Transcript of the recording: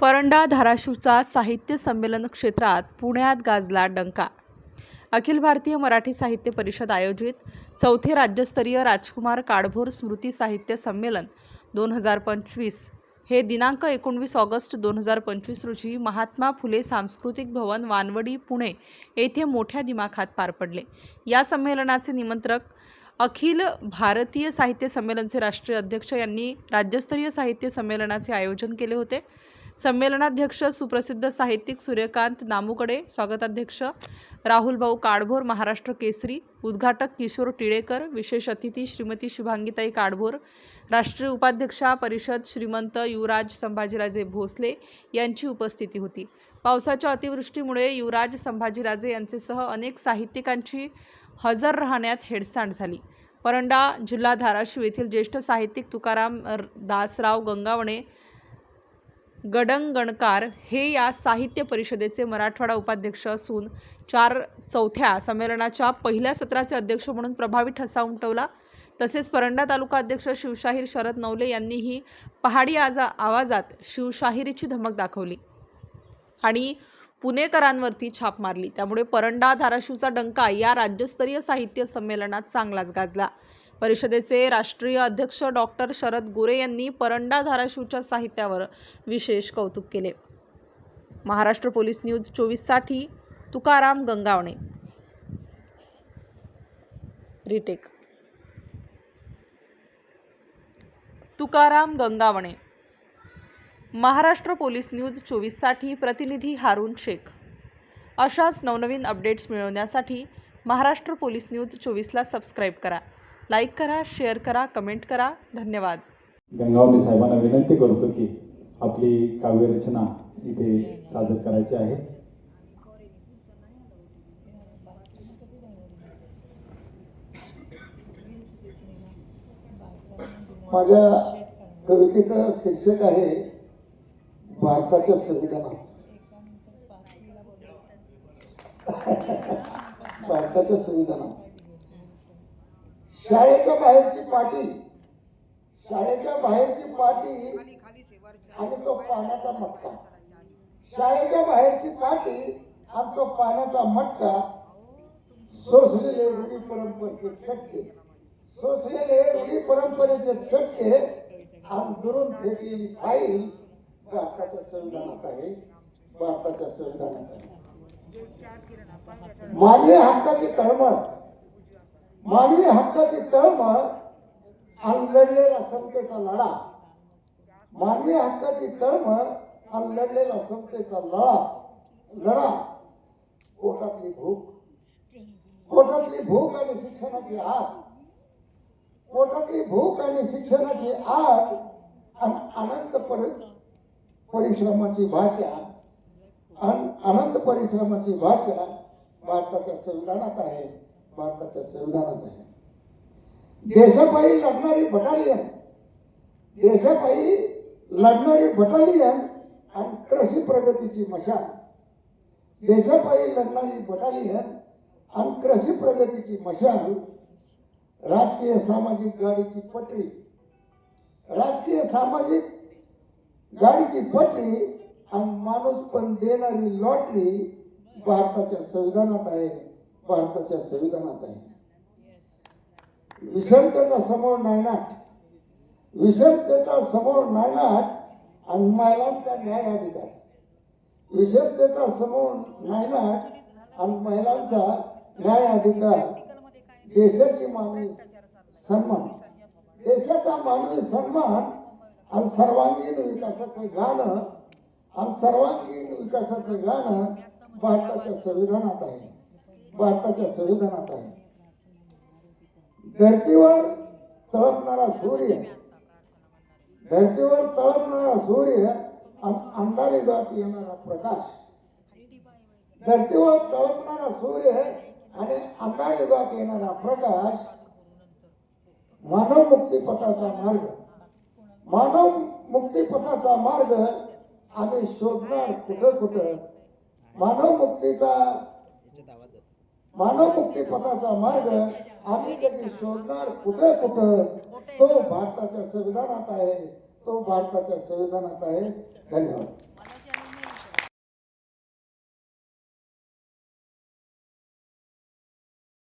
परंडा धाराशिवचा साहित्य संमेलन क्षेत्रात पुण्यात गाजला डंका. अखिल भारतीय मराठी साहित्य परिषद आयोजित चौथे राज्यस्तरीय राजकुमार काडभोर स्मृती साहित्य संमेलन दोन हजार पंचवीस. हे दिनांक एकोणवीस ऑगस्ट दोन हजार पंचवीस रोजी महात्मा फुले सांस्कृतिक भवन वानवडी पुणे येथे मोठ्या दिमाखात पार पडले. या संमेलनाचे निमंत्रक अखिल भारतीय साहित्य संमेलनचे राष्ट्रीय अध्यक्ष यांनी राज्यस्तरीय साहित्य संमेलनाचे आयोजन केले होते. संमेलनाध्यक्ष सुप्रसिद्ध साहित्यिक सूर्यकांत नामुकडे स्वागताध्यक्ष राहुल भाऊ काडभोर महाराष्ट्र केसरी उद्घाटक किशोर टिळेकर विशेष अतिथी श्रीमती शुभांगीताई काडभोर राष्ट्रीय उपाध्यक्षा परिषद श्रीमंत युवराज संभाजीराजे भोसले यांची उपस्थिती होती. पावसाच्या अतिवृष्टीमुळे युवराज संभाजीराजे यांचेसह अनेक साहित्यिकांची हजर राहण्यात हेडसांड झाली. परंडा जिल्हा धाराशिव येथील ज्येष्ठ साहित्यिक तुकाराम दासराव गंगावणे गडंगणकार हे या साहित्य परिषदेचे मराठवाडा उपाध्यक्ष असून चार चौथ्या संमेलनाच्या पहिल्या सत्राचे अध्यक्ष म्हणून प्रभावी ठसा उमटवला तसेच परंडा तालुका अध्यक्ष शिवशाहीर शरद नवले यांनीही पहाडी आजा आवाजात शिवशाहिरीची धमक दाखवली आणि पुणेकरांवरती छाप मारली. त्यामुळे परंडा धाराशिवचा डंका या राज्यस्तरीय साहित्य संमेलनात चांगलाच गाजला. परिषदेचे राष्ट्रीय अध्यक्ष डॉक्टर शरद गोरे यांनी परंडा धाराशिवच्या साहित्यावर विशेष कौतुक केले. महाराष्ट्र पोलीस न्यूज चोवीससाठी Tukaram Gangawane. Retake. Tukaram Gangawane. Maharashtra police news चोवीससाठी प्रतिनिधी हारून शेख. अशाच नवनवीन अपडेट्स मिळवण्यासाठी महाराष्ट्र पोलीस न्यूज चोवीसला सबस्क्राईब करा. लाईक करा शेअर करा कमेंट करा. धन्यवाद. गंगावणे साहेबांना विनंती करतो की आपली काव्यरचना इथे सादर करायची आहे. माझ्या कवितेचं शीर्षक आहे भारताच्या संविधानात. भारताच्या संविधानात. शाळेच्या बाहेरची पाटी. शाळेच्या बाहेरची पाटी आणि तो पाण्याचा मटका. शाळेच्या बाहेरची पाटी आणि तो पाण्याचा मटका. सोसलेले रूढी परंपरेचे चटके सोसलेले रूढी परंपरेचे चटके आणि दुरून फेकलेली फाईल भारताच्या संविधानात आहे. भारताच्या संविधानात आहे. मानवी हक्काची तळमळ. मानवी हक्काची तळमळ आणि लढलेला समतेचा लढा. मानवी हक्काची तळमळ आणि लढलेला समतेचा लढा. लढा. पोटातली भूक. पोटातली भूक आणि शिक्षणाची आग. पोटातली भूक आणि शिक्षणाची आग आणि अनंत पर परिश्रमाची भाषा. अन अनंत परिश्रमाची भाषा भारताच्या संविधानात आहे. भारताच्या संविधानात आहे. देशापायी लढणारी बटालियन देशापायी लढणारी बटालियन आणि कृषी प्रगतीची मशाल. देशापायी लढणारी बटालियन आणि कृषी प्रगतीची मशाल राजकीय सामाजिक गाडीची पटरी. राजकीय सामाजिक गाडीची पटरी आणि माणूस पण देणारी लॉटरी भारताच्या संविधानात आहे. भारताच्या संविधानात आहे. विषमतेचा समोर नायनाट विषमतेचा समोर नायनाट आणि महिलांचा न्याय अधिकार. विषमतेचा समोर नायनाट आणि महिलांचा न्याय अधिकार देशाची मानवी सन्मान. देशाचा मानवी सन्मान आणि सर्वांगीण विकासाचं गाणं आणि सर्वांगीण विकासाचं गाणं भारताच्या संविधानात आहे. भारताच्या संविधानात आहे. धर्तीवर तळपणारा सूर्य धर्तीवर तळपणारा सूर्य आणि अंधारी गात येणारा प्रकाश धर्तीवर तळपणारा सूर्य आणि अंधार युगात येणारा प्रकाश मानव मुक्तीपथाचा मार्ग. मानव मुक्तीपथाचा मार्ग आम्ही शोधणार कुठं कुठं मानव मुक्तीचा मानव मुक्तीपथाचा मार्ग आम्ही जगी शोधणार कुठं कुठं तो भारताच्या संविधानात आहे. तो भारताच्या संविधानात आहे. धन्यवाद.